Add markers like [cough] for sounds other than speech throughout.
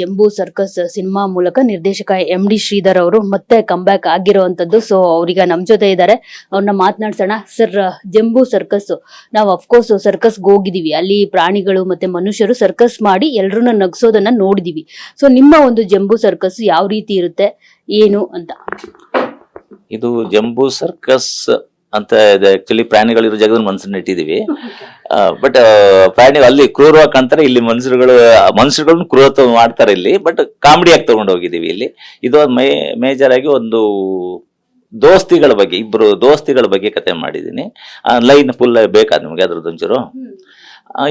ಜಂಬೂ circus cinema ಮೂಲಕ ನಿರ್ದೇಶಕ M D Sridhar ಅವರು ಮತ್ತೆ ಕಂಬ್ಯಾಕ್ ಆಗಿರುವಂತದ್ದು. ಸೊ ಅವ್ರೀಗ ನಮ್ ಜೊತೆ ಇದ್ದಾರೆ ಅವ್ರನ್ನ ಮಾತನಾಡ್ಸೋಣ. ಸರ್ ಜಂಬೂ ಸರ್ಕಸ್ ನಾವು ಅಫ್ಕೋರ್ಸ್ ಸರ್ಕಸ್ ಹೋಗಿದೀವಿ. ಅಲ್ಲಿ ಪ್ರಾಣಿಗಳು ಮತ್ತೆ ಮನುಷ್ಯರು ಸರ್ಕಸ್ ಮಾಡಿ ಎಲ್ರನ್ನ ನಗ್ಸೋದನ್ನ ನೋಡಿದೀವಿ. ಸೊ ನಿಮ್ಮ ಒಂದು ಜಂಬೂ ಸರ್ಕಸ್ ಯಾವ ರೀತಿ ಇರುತ್ತೆ? ಏನು ಅಂತ? ಇದು ಜಂಬೂ ಸರ್ಕಸ್ ಅಂತ ಆಕ್ಚುಲಿ ಪ್ರಾಣಿಗಳಿರೋ ಜಾಗದಲ್ಲಿ ಮನುಷ್ಯರನ್ನ ಇಟ್ಟಿದೀವಿ ಬಟ್ [laughs] ಪ್ರಾಣಿ ಅಲ್ಲಿ ಕ್ರೂರವಾಗಿ ಕಾಣ್ತಾರೆ. ಇಲ್ಲಿ ಮನುಷ್ಯರುಗಳು ಮನುಷ್ಯರುಗಳನ್ನ ಕ್ರೂರತ್ವ ಮಾಡ್ತಾರೆ ಇಲ್ಲಿ ಬಟ್ ಕಾಮಿಡಿ ಆಗಿ ತಗೊಂಡು ಹೋಗಿದೀವಿ ಇಲ್ಲಿ. ಇದು ಮೇ ಮೇಜರ್ ಆಗಿ ಒಂದು ದೋಸ್ತಿಗಳ ಬಗ್ಗೆ ಇಬ್ರು ದೋಸ್ತಿಗಳ ಬಗ್ಗೆ ಕತೆ ಮಾಡಿದೀನಿ ಲೈನ್ ಫುಲ್ ಬೇಕಾ ನಿಮ್ಗೆ ಅದ್ರದ್ದು ಒಂಚೂರು? ಆ,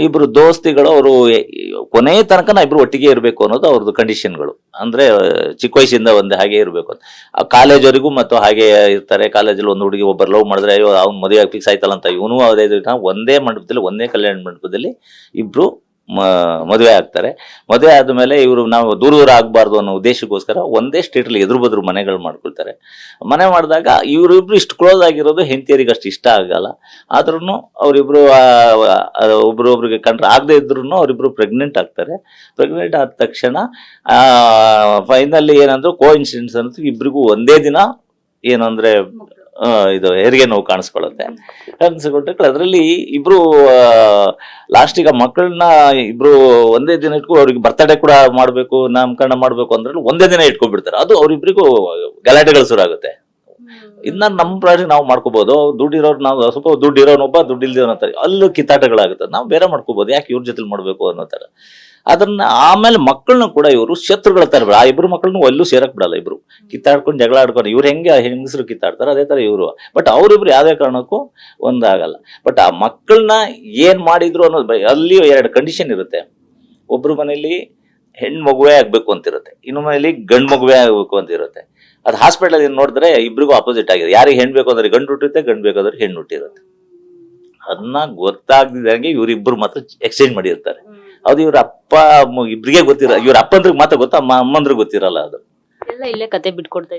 ಇಬ್ರು ದೋಸ್ತಿಗಳು ಅವರು ಕೊನೆ ತನಕ ನಾ ಇಬ್ರು ಒಟ್ಟಿಗೆ ಇರಬೇಕು ಅನ್ನೋದು ಅವ್ರದ್ದು ಕಂಡೀಷನ್ಗಳು ಅಂದ್ರೆ ಚಿಕ್ಕ ವಯಸ್ಸಿಂದ ಒಂದೇ ಹಾಗೆ ಇರಬೇಕು ಅಂತ. ಆ ಕಾಲೇಜ್ವರೆಗೂ ಮತ್ತು ಹಾಗೆ ಇರ್ತಾರೆ ಕಾಲೇಜಲ್ಲಿ ಒಂದು ಹುಡುಗಿ ಒಬ್ಬರು ಲವ್ ಮಾಡಿದ್ರೆ, ಅಯ್ಯೋ, ಅವ್ನು ಮದುವೆ ಫಿಕ್ಸ್ ಆಯ್ತಲ್ಲ ಅಂತ ಇವನು ಅದೇ ಒಂದೇ ಮಂಟಪದಲ್ಲಿ, ಒಂದೇ ಕಲ್ಯಾಣ ಮಂಟಪದಲ್ಲಿ ಇಬ್ರು ಮದುವೆ ಆಗ್ತಾರೆ. ಮದುವೆ ಆದಮೇಲೆ ಇವರು ನಾವು ದೂರ ದೂರ ಆಗಬಾರ್ದು ಅನ್ನೋ ಉದ್ದೇಶಕ್ಕೋಸ್ಕರ ಒಂದೇ ಸ್ಟೇಟಲ್ಲಿ ಎದುರು ಬದ್ರು ಮನೆಗಳು ಮಾಡ್ಕೊಳ್ತಾರೆ. ಮನೆ ಮಾಡಿದಾಗ ಇವರಿಬ್ರು ಇಷ್ಟು ಕ್ಲೋಸ್ ಆಗಿರೋದು ಹೆಂಡತಿಯರಿಗೆ ಅಷ್ಟು ಇಷ್ಟ ಆಗಲ್ಲ. ಆದ್ರೂ ಅವರಿಬ್ರು ಒಬ್ರೊಬ್ರಿಗೆ ಕಂಡ್ರೆ ಆಗದೆ ಇದ್ರು ಅವರಿಬ್ರು ಪ್ರೆಗ್ನೆಂಟ್ ಆಗ್ತಾರೆ. ಪ್ರೆಗ್ನೆಂಟ್ ಆದ ತಕ್ಷಣ ಫೈನಲಿ ಏನಂದ್ರು ಕೋ ಇನ್ಸಿಡೆನ್ಸ್ ಅಂತ ಇಬ್ರಿಗೂ ಒಂದೇ ದಿನ ಏನಂದ್ರೆ ಇದು ಹೆರಿಗೆ ನೋವು ಕಾಣಿಸ್ಕೊಳ್ಳುತ್ತೆ. ಕಾಣಿಸ್ಕೊಂಡ್ರೆ ಅದರಲ್ಲಿ ಇಬ್ರು ಲಾಸ್ಟ್ ಈಗ ಮಕ್ಕಳನ್ನ ಇಬ್ರು ಒಂದೇ ದಿನ ಇಟ್ಕೊ ಅವ್ರಿಗೆ ಬರ್ತಡೇ ಕೂಡ ಮಾಡ್ಬೇಕು, ನಾಮಕರಣ ಮಾಡ್ಬೇಕು ಅಂದ್ರೆ ಒಂದೇ ದಿನ ಇಟ್ಕೊಂಡ್ಬಿಡ್ತಾರೆ. ಅದು ಅವ್ರಿಬ್ರಿಗೂ ಗಲಾಟೆಗಳು ಶುರು ಆಗುತ್ತೆ ಇನ್ನ ನಮ್ಮ ಪ್ರಾಜೆಕ್ಟ್ ನಾವು ಮಾಡ್ಕೋಬಹುದು ದುಡ್ಡಿರೋರು ನಾವು, ಸ್ವಲ್ಪ ದುಡ್ಡಿರೋನೊಬ್ಬ ದುಡ್ಡಿಲ್ದಿರೋ ಅಂತಾರೆ. ಅಲ್ಲೂ ಕಿತ್ತಾಟಗಳಾಗುತ್ತೆ. ನಾವು ಬೇರೆ ಮಾಡ್ಕೋಬಹುದು ಯಾಕೆ ಇವ್ರ ಜೊತೆ ಮಾಡ್ಬೇಕು ಅನ್ನೋ ತರ ಅದನ್ನ ಆಮೇಲೆ ಮಕ್ಕಳನ್ನ ಕೂಡ ಇವರು ಶತ್ರುಗಳ ತರ ಆ ಇಬ್ರು ಮಕ್ಕಳನ್ನು ಅಲ್ಲೂ ಸೇರಕ್ ಬಿಡಲ್ಲ ಇಬ್ರು. ಕಿತ್ತಾಡ್ಕೊಂಡು ಜಗಳ ಆಡ್ಕೊಂಡು ಇವ್ರು ಹೆಂಗೆ ಹೆಂಗಸರು ಕಿತ್ತಾಡ್ತಾರೆ ಅದೇ ತರ ಇವರು. ಬಟ್ ಅವ್ರಿಬ್ರು ಯಾವ್ದೇ ಕಾರಣಕ್ಕೂ ಒಂದಾಗಲ್ಲ. ಬಟ್ ಆ ಮಕ್ಕಳನ್ನ ಏನ್ ಮಾಡಿದ್ರು ಅನ್ನೋದು ಅಲ್ಲಿ ಎರಡು ಕಂಡೀಷನ್ ಇರುತ್ತೆ. ಒಬ್ರು ಮನೇಲಿ ಹೆಣ್ಣು ಮಗುವೇ ಆಗ್ಬೇಕು ಅಂತಿರುತ್ತೆ. ಇನ್ನು ಮನೇಲಿ ಗಂಡು ಮಗುವೇ ಆಗ್ಬೇಕು ಅಂತ ಇರುತ್ತೆ ಅದು ಹಾಸ್ಪಿಟಲ್ ನೋಡಿದ್ರೆ ಇಬ್ರಿಗೂ ಅಪೋಸಿಟ್ ಆಗಿದೆ. ಯಾರಿಗೆ ಹೆಣ್ಣು ಬೇಕು ಅಂದ್ರೆ ಗಂಡು ಹುಟ್ಟಿರುತ್ತೆ ಗಂಡು ಬೇಕಾದ್ರೆ ಹೆಣ್ಣು ಹುಟ್ಟಿರುತ್ತೆ. ಅದನ್ನ ಗೊತ್ತಾಗ್ದಿದಂಗೆ ಇವ್ರಿಬ್ರು ಮಾತ್ರ ಎಕ್ಸ್ಚೇಂಜ್ ಮಾಡಿರ್ತಾರೆ. ಅದು ಇವ್ರ ಅಪ್ಪ ಇಬ್ರಿಗೆ ಗೊತ್ತಿರ ಇವ್ರ ಅಪ್ಪಂದ್ರಿಗೆ ಮಾತ್ರ ಗೊತ್ತಾ ಅಮ್ಮ ಅಮ್ಮಂದ್ರಿಗೆ ಗೊತ್ತಿರಲ್ಲ ಅದು. ಇಲ್ಲೇ ಕತೆ ಬಿಟ್ಕೊಡ್ತಾ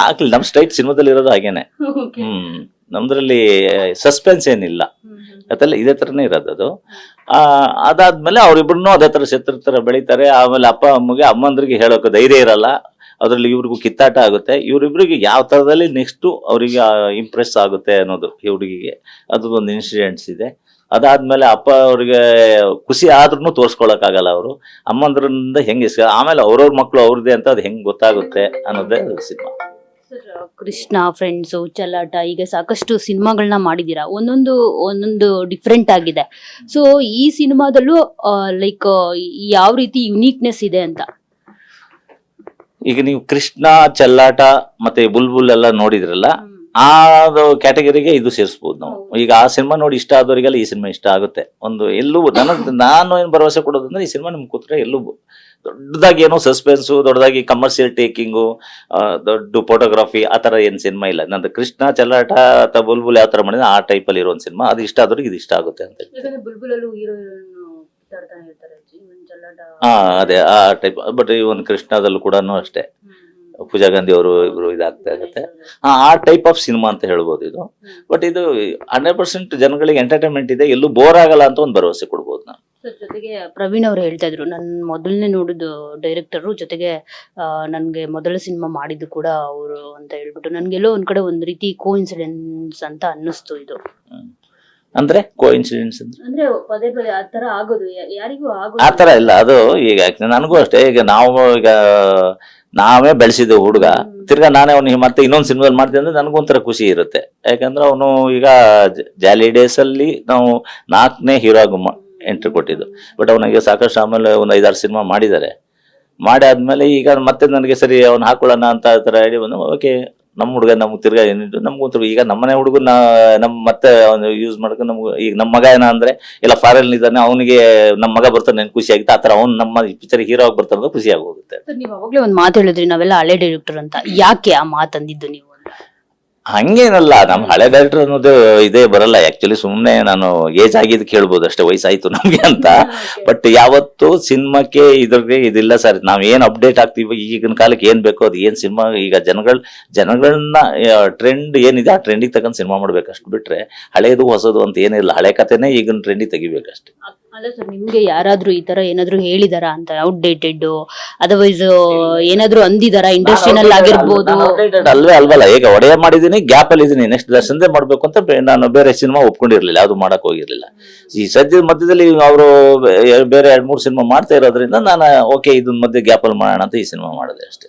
ಹಾಕ್ಲಿ ನಮ್ ಸ್ಟ್ರೈಟ್ ಸಿನಿಮಾದಲ್ಲಿ ಇರೋದು ಹಾಗೇನೆ [laughs] ಹ್ಮ್ ನಮ್ದ್ರಲ್ಲಿ ಸಸ್ಪೆನ್ಸ್ ಏನಿಲ್ಲ. ಅದೆಲ್ಲ ಇದೇ ತರನೇ ಇರೋದು ಅದು. ಅದಾದ್ಮೇಲೆ ಅವ್ರಿಬ್ರು ಅದೇ ತರ ಶತ್ರು ತರ ಬೆಳಿತಾರೆ. ಆಮೇಲೆ ಅಪ್ಪ, ಅಮ್ಮಗೆ, ಅಮ್ಮಂದ್ರಿಗೆ ಹೇಳೋಕೆ ಧೈರ್ಯ ಇರಲ್ಲ. ಅದ್ರಲ್ಲಿ ಇವ್ರಿಗೂ ಕಿತ್ತಾಟ ಆಗುತ್ತೆ. ಇವರಿಬ್ರಿಗೆ ಯಾವ ತರದಲ್ಲಿ ನೆಕ್ಸ್ಟ್ ಅವರಿಗೆ ಇಂಪ್ರೆಸ್ ಆಗುತ್ತೆ ಅನ್ನೋದು ಈ ಹುಡುಗಿಗೆ. ಅದು ಒಂದು ಇನ್ಸಿಡೆಂಟ್ಸ್ ಇದೆ. ಅದಾದ್ಮೇಲೆ ಅಪ್ಪ ಅವ್ರಿಗೆ ಖುಷಿ ಆದ್ರೂ ತೋರ್ಸ್ಕೊಳಕ್ ಆಗಲ್ಲ ಅವರು. ಅಮ್ಮಂದ್ರಿಂದ ಹೆಂಗೆ ಆಮೇಲೆ ಅವ್ರವ್ರ ಮಕ್ಕಳು ಅವ್ರದ್ದೇ ಅಂತ ಅದು ಹೆಂಗ್ ಗೊತ್ತಾಗುತ್ತೆ ಅನ್ನೋದೇ ಸಿನಿಮಾ. ಕೃಷ್ಣ ಫ್ರೆಂಡ್ಸು ಚಲಾಟ ಈಗ ಸಾಕಷ್ಟು ಸಿನಿಮಾಗಳನ್ನ ಮಾಡಿದ್ದೀರಾ? ಒಂದೊಂದು ಒಂದೊಂದು ಡಿಫ್ರೆಂಟ್ ಆಗಿದೆ. ಸೊ ಈ ಸಿನಿಮಾದಲ್ಲೂ ಲೈಕ್ ಯಾವ ರೀತಿ ಯುನೀಕ್ನೆಸ್ ಇದೆ ಅಂತ? ಈಗ ನೀವು ಕೃಷ್ಣ, ಚಲ್ಲಾಟ, ಮತ್ತೆ ಬುಲ್ಬುಲ್ ಎಲ್ಲ ನೋಡಿದ್ರಲ್ಲ? ಆ ಕ್ಯಾಟಗರಿಗೆ ಇದು ಸೇರಿಸಬಹುದು ನಾವು. ಈಗ ಆ ಸಿನಿಮಾ ನೋಡಿ ಇಷ್ಟ ಆದವರಿಗೆಲ್ಲ ಈ ಸಿನಿಮಾ ಇಷ್ಟ ಆಗುತ್ತೆ. ಒಂದು ಎಲ್ಲೂ ನನಗೆ ನಾನು ಏನು ಭರವಸೆ ಕೊಡೋದಂದ್ರೆ ಈ ಸಿನಿಮಾ ನಿಮ್ಗೆ ಕೂತ್ರೆ ಎಲ್ಲೂ ದೊಡ್ಡದಾಗಿ ಏನೋ ಸಸ್ಪೆನ್ಸು ದೊಡ್ಡದಾಗಿ ಕಮರ್ಷಿಯಲ್ ಟೇಕಿಂಗು ದೊಡ್ಡ ಫೋಟೋಗ್ರಫಿ ಆ ಥರ ಏನು ಸಿನಿಮಾ ಇಲ್ಲ. ನಂದು ಕೃಷ್ಣ ಚಲ್ಲಾಟ ಅಥವಾ ಬುಲ್ಬುಲ್ ಯಾವ ಥರ ಮಾಡಿದ್ರೆ ಆ ಟೈಪಲ್ಲಿ ಇರೋ ಒಂದು ಸಿನಿಮಾ ಅದು ಇಷ್ಟ ಆದವ್ರಿಗೆ ಇದು ಇಷ್ಟ ಆಗುತ್ತೆ ಅಂತ ಹಾ ಅದೇ ಆ ಟೈಪ್ ಬಟ್ ಈ ಒಂದು ಕೃಷ್ಣದಲ್ಲೂ ಕೂಡ ಅಷ್ಟೇ. ಪೂಜಾ ಗಾಂಧಿ ಅವರು ಇಬ್ರು ಇದಾಗ್ತಾ ಇರುತ್ತೆ. ಆ ಟೈಪ್ ಆಫ್ ಸಿನಿಮಾ ಅಂತ ಹೇಳ್ಬೋದು ಇದು. ಬಟ್ ಇದು ಹಂಡ್ರೆಡ್ ಪರ್ಸೆಂಟ್ ಜನಗಳಿಗೆ ಎಂಟರ್ಟೈನ್ಮೆಂಟ್ ಇದೆ ಎಲ್ಲೂ ಬೋರ್ ಆಗಲ್ಲ ಅಂತ ಒಂದು ಭರವಸೆ ಕೊಡ್ಬೋದು ನಾನು. ಜೊತೆಗೆ ಪ್ರವೀಣ್ ಅವರು ಹೇಳ್ತಾ ಇದ್ರು ನನ್ನ ಮೊದಲನೇ ನೋಡಿದ ಡೈರೆಕ್ಟರ್ ಜೊತೆಗೆ ನನಗೆ ನನ್ಗೆ ಮೊದಲ ಸಿನಿಮಾ ಮಾಡಿದ್ದು ಕೂಡ ಅವರು ಅಂತ ಹೇಳ್ಬಿಟ್ಟು ನನ್ಗೆಲ್ಲೋ ಒಂದ್ ಕಡೆ ಒಂದ್ ರೀತಿ ಕೋ ಇನ್ಸಿಡೆನ್ಸ್ ಅಂತ ಅನ್ನಿಸ್ತು ಇದು. ಅಂದ್ರೆ ಕೋ ಇನ್ಸಿಡೆನ್ಸ್ ಅಂದ್ರೆ ಪದೇ ಪದೇ ಆ ತರ ಆಗೋದು. ಯಾರಿಗೂ ಇಲ್ಲ. ಅದು ಈಗ ನನಗೂ ಅಷ್ಟೇ. ಈಗ ನಾವು ಈಗ ನಾವೇ ಬೆಳೆಸಿದ ಹುಡುಗ. ತಿರ್ಗಾ ನಾನೇ ಅವ್ನಿಗೆ ಮತ್ತೆ ಇನ್ನೊಂದು ಸಿನಿಮಾದಲ್ಲಿ ಮಾಡ್ತೀನಿ ಅಂದ್ರೆ ನನಗೊಂಥರ ಖುಷಿ ಇರುತ್ತೆ. ಯಾಕಂದ್ರೆ ಅವನು ಈಗ ಜಾಲಿ ಡೇಸ್ ಅಲ್ಲಿ ನಾವು ನಾಲ್ಕನೇ ಹೀರೋ ಆಗಿ ಎಂಟ್ರಿ ಕೊಟ್ಟಿದ್ದು. ಬಟ್ ಅವನಿಗೆ ಸಾಕಷ್ಟು ಆಮೇಲೆ ಒಂದು ಐದಾರು ಸಿನಿಮಾ ಮಾಡಿದ್ದಾರೆ. ಮಾಡಿ ಆದ್ಮೇಲೆ ಈಗ ಮತ್ತೆ ನನಗೆ ಸರಿ ಅವ್ನು ಹಾಕೊಳ್ಳೋಣ ಅಂತ ಆ ಥರ ಹೇಳಿ ಬಂದು ಓಕೆ ನಮ್ಮ ಹುಡುಗ ನಮ್ಗೆ ತಿರ್ಗಾ ನಮ್ಗೆ ನಮ್ಗೊಂಥರ ಈಗ ನಮ್ಮನೆ ಹುಡುಗನ ನಮ್ಮ ಮತ್ತೆ ಅವನು ಯೂಸ್ ಮಾಡ್ಕೊಂಡು ನಮ್ಗೆ ಈಗ ನಮ್ಮ ಮಗ ಏನ ಅಂದ್ರೆ ಇಲ್ಲ ಫಾರೆಲ್ ಇದ್ದಾನೆ, ಅವನಿಗೆ ನಮ್ಮ ಮಗ ಬರ್ತಾನೆ ನನ್ಗೆ ಖುಷಿ ಆಗುತ್ತೆ. ಆ ಥರ ಅವ್ನು ನಮ್ಮ ಪಿಕ್ಚರ್ ಹೀರೋ ಆಗಿ ಬರ್ತಾನೆ ಅಂದ್ರೆ ಖುಷಿ ಆಗೋಗುತ್ತೆ. ನೀವು ಅವಾಗಲೇ ಒಂದ್ ಮಾತು ಹೇಳಿದ್ರಿ, ನಾವೆಲ್ಲ ಹಳೆ ಡೈರೆಕ್ಟರ್ ಅಂತ. ಯಾಕೆ ಆ ಮಾತಂದಿದ್ದು ನೀವು? ಹಂಗೇನಲ್ಲ ನಮ್ಮ ಹಳೆ ಡೈರೆಕ್ಟರ್ ಅನ್ನೋದು ಇದೇ ಬರಲ್ಲ. ಆಕ್ಚುಲಿ ಸುಮ್ಮನೆ ನಾನು ಏಜ್ ಆಗಿದ್ದು ಕೇಳ್ಬೋದು ಅಷ್ಟೇ ವಯಸ್ಸಾಯ್ತು ನಮ್ಗೆ ಅಂತ. ಬಟ್ ಯಾವತ್ತು ಸಿನಿಮಾಕ್ಕೆ ಇದ್ರೆ ಇದಿಲ್ಲ ಸರ್. ನಾವ್ ಏನ್ ಅಪ್ಡೇಟ್ ಆಗ್ತೀವಿ ಈಗಿನ ಕಾಲಕ್ಕೆ ಏನ್ ಬೇಕೋ ಅದು ಏನ್ ಸಿನಿಮಾ ಈಗ ಜನಗಳ ಜನಗಳನ್ನ ಟ್ರೆಂಡ್ ಏನಿದೆ ಆ ಟ್ರೆಂಡಿಗೆ ತಗೊಂಡು ಸಿನಿಮಾ ಮಾಡ್ಬೇಕಷ್ಟು ಬಿಟ್ರೆ ಹಳೇದು ಹೊಸದು ಅಂತ ಏನಿಲ್ಲ. ಹಳೆ ಕಥೆನೇ ಈಗಿನ ಟ್ರೆಂಡಿಗೆ ತೆಗಿಬೇಕಷ್ಟೇ. ಅಲ್ಲ ಸರ್ ನಿಮ್ಗೆ ಯಾರಾದ್ರೂ ಈ ತರ ಏನಾದ್ರು ಹೇಳಿದಾರಾ ಅಂತ? ಔಟ್ಡೇಟೆಡ್ ಅದರ್ವೈಸ್ ಏನಾದ್ರು ಅಂದಿದಾರಾ? ಇಂಡಸ್ಟ್ರಿನಲ್ಲಿ ಆಗಿರ್ಬೋದು. outdated ಅಲ್ವೇ ಅಲ್ವಲ್ಲ ಈಗ ಒಡೆಯ ಮಾಡಿದೀನಿ ಗ್ಯಾಪ್ ಅಲ್ಲಿ ಇದೀನಿ ನೆಕ್ಸ್ಟ್ ದರ್ಶನದೇ ಮಾಡ್ಬೇಕು ಅಂತ ಬೇ- ನಾನು ಬೇರೆ ಸಿನಿಮಾ ಒಪ್ಕೊಂಡಿರ್ಲಿಲ್ಲ ಯಾವ್ದು ಮಾಡಕ್ ಹೋಗಿರ್ಲಿಲ್ಲ. ಈ ಸದ್ಯದ ಮಧ್ಯದಲ್ಲಿ ಅವರು ಬೇರೆ ಎರಡ್ ಮೂರು ಸಿನಿಮಾ ಮಾಡ್ತಾ ಇರೋದ್ರಿಂದ ನಾನು ಓಕೆ ಇದನ್ನ ಮಧ್ಯೆ ಗ್ಯಾಪ್ ಅಲ್ಲಿ ಮಾಡೋಣ ಅಂತ ಈ ಸಿನಿಮಾ ಮಾಡಿದೆ ಅಷ್ಟೇ.